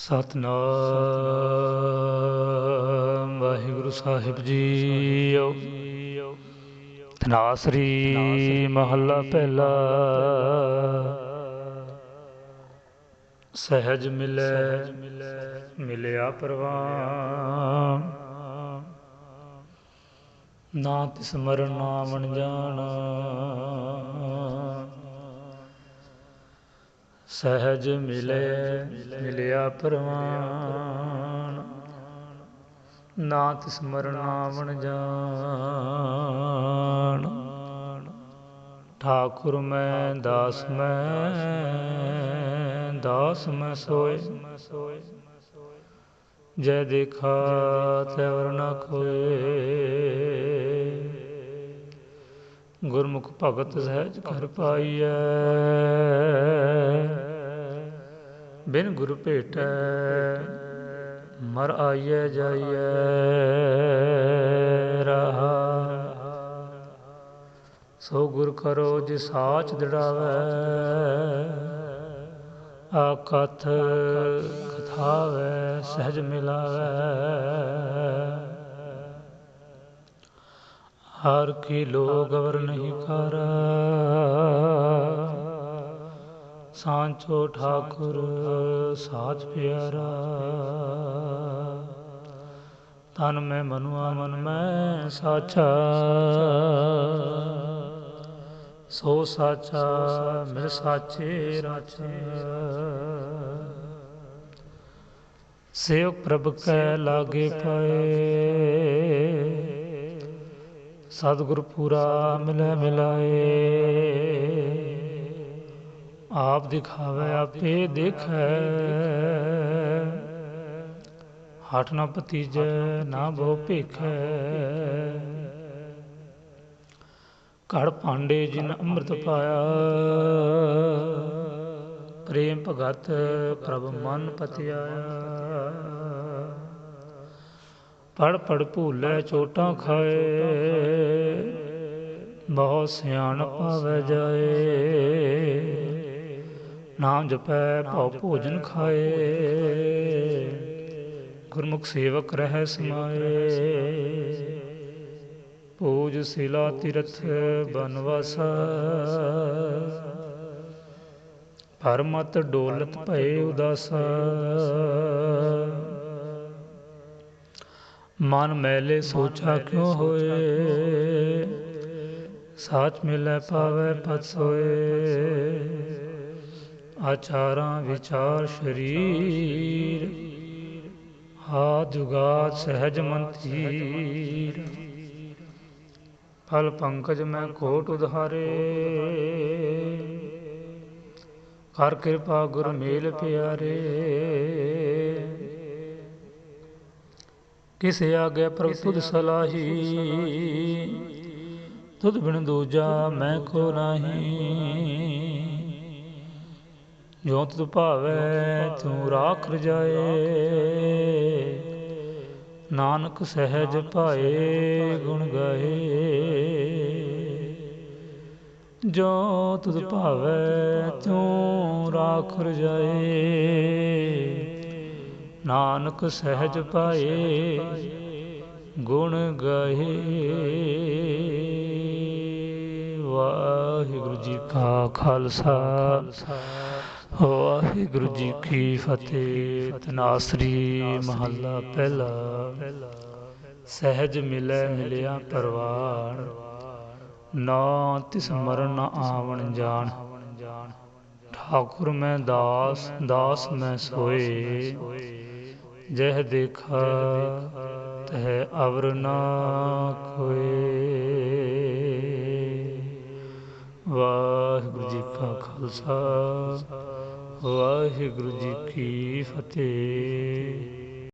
ਸਤਨਾਮ। ਵਾਹਿਗੁਰੂ ਸਾਹਿਬ JIO. ਤਨਾਸਰੀ ਮਹੱਲਾ ਪਹਿਲਾ। ਸਹਿਜ ਮਿਲੈ, ਮਿਲਿਆ ਪਰਵਾਨ। ਨਾ ਤਿਸ ਮਰਨ ਨਾਮਣ ਜਾਣਾ। ਸਹਿਜ ਮਿਲੇ, ਮਿਲਿਆ ਪਰਵਾਨ ਨਾਥ ਸਮਰਨਾਵਣ ਜਾਣ। ਠਾਕੁਰ ਮੈਂ, ਦਾਸ ਮੈਂ ਦਾਸ ਮੈਂ ਸੋਏ। ਜੈ ਦੇਖਾ, ਤੈ ਵਰਨਾ ਕੋਏ ਗੁਰਮੁਖ ਭਗਤ ਸਹਿਜ ਕਰ ਪਾਈਐ। ਬਿਨ ਗੁਰ ਭੇਟੈ, ਮਰ ਆਈਐ ਜਾਈਐ ਰਹਾ। ਸੋ ਗੁਰ ਕਰੋ ਜਿ ਸਾਚ ਦੜਾਵੈ ਆਕਥ ਕਥਾਵੈ, ਸਹਿਜ ਮਿਲਾਵੈ। ਹਰ ਕੀ ਲੋਗ ਅਵਰ ਨਹੀਂ ਕਰ ਸਾਂਚੋ ਠਾਕੁਰ, ਸਾਚ ਪਿਆਰਾ। ਤਨ ਮੈਂ ਮਨੁਆ, ਮਨ ਮੈਂ ਸਾਚਾ। ਸੋ ਸਾਚਾ, ਮਿਲ ਸਾਚੇ ਰਾਚਾ। ਸੇਵ ਪ੍ਰਭ ਕੈ ਲਾਗੇ ਪਾਏ। ਸਤਿਗੁਰ ਪੂਰਾ ਮਿਲੈ ਮਿਲਾਏ। ਆਪ ਦਿਖਾਵੇ ਆਪੇ ਦੇਖੈ। ਹਟ ਨਾ ਭਤੀਜੈ, ਨਾ ਬਹੁ ਭੇਖੈ। ਘੜ ਭਾਂਡੇ ਜਿਨ ਅੰਮ੍ਰਿਤ ਪਾਇਆ, ਪ੍ਰੇਮ ਭਗਤ ਪ੍ਰਭ ਮਨ ਪਤਿਆਇਆ। ਪੜ ਪੜ ਭੂਲੇ ਚੋਟਾਂ ਖਾਏ ਬਹੁਤ ਸਿਆਣ ਪਾਵੇ ਜਾਏ। ਨਾਮ ਜਪੈ ਭਉ ਭੋਜਨ ਖਾਏ ਗੁਰਮੁਖ ਸੇਵਕ ਰਹਿ ਸਮਾਏ ਪੂਜ ਸਿਲਾ ਤਿਰਥ ਬਨਵਾਸਾ ਪਰਮਤ ਡੋਲਤ ਭਏ ਉਦਾਸਾ ਮਨ ਮੈਲੇ ਸੋਚਾ ਕਿਉ ਹੋਏ ਸਾਚ ਮਿਲੈ ਪਾਵੈ ਪਤ ਸੋਏ ਆਚਾਰਾਂ ਵਿਚਾਰ ਸ਼ਰੀਰ। ਹਾ ਜੁਗਾਤ ਸਹਿਜ ਮੰਤੀਰ। ਫਲ ਪੰਕਜ ਮੈਂ ਕੋਟ ਉਧਾਰੇ। ਕਰ ਕਿਰਪਾ ਗੁਰ ਮੇਲ ਪਿਆਰੇ। ਕਿਸ ਆਗੇ ਪ੍ਰਭ ਤੁਧ ਸਲਾਹੀ। ਤੁਧ ਬਿਨ ਦੂਜਾ ਮੈਂ ਕੋ ਨਹੀਂ। ਜੋ ਤੁਧ ਭਾਵੈ ਤੂੰ ਰਾਖ ਰਜਾਏ। ਨਾਨਕ ਸਹਿਜ ਭਾਏ ਗੁਣ ਗਾਏ। ਜੋ ਤੁਧ ਭਾਵੈ ਤੂੰ ਰਾਖ ਰਜਾਏ। ਨਾਨਕ ਸਹਿਜ ਪਾਏ ਗੁਣ ਗਾਏ। ਵਾਹਿਗੁਰੂ ਜੀ ਕਾ ਖਾਲਸਾ। ਵਾਹਿਗੁਰੂ ਜੀ ਕੀ ਫਤਿਹ। ਤਨਾਸਰੀ ਮਹੱਲਾ ਪਹਿਲਾ। ਸਹਿਜ ਮਿਲੈ ਮਿਲਿਆ ਪਰਵਾਨ ਨਾ ਤਿਸ ਮਰਨ ਨ ਆਵਣ ਜਾਣ। ਠਾਕੁਰ ਮੈਂ ਦਾਸ ਦਾਸ ਮੈਂ ਸੋਏ। ਜਹ ਦੇਖਾ ਤਹ ਅਵਰ ਨਾ ਕੋਏ ਵਾਹਿਗੁਰੂ ਜੀ ਕਾ ਖਾਲਸਾ। ਵਾਹਿਗੁਰੂ ਜੀ ਕੀ ਫਤਿਹ।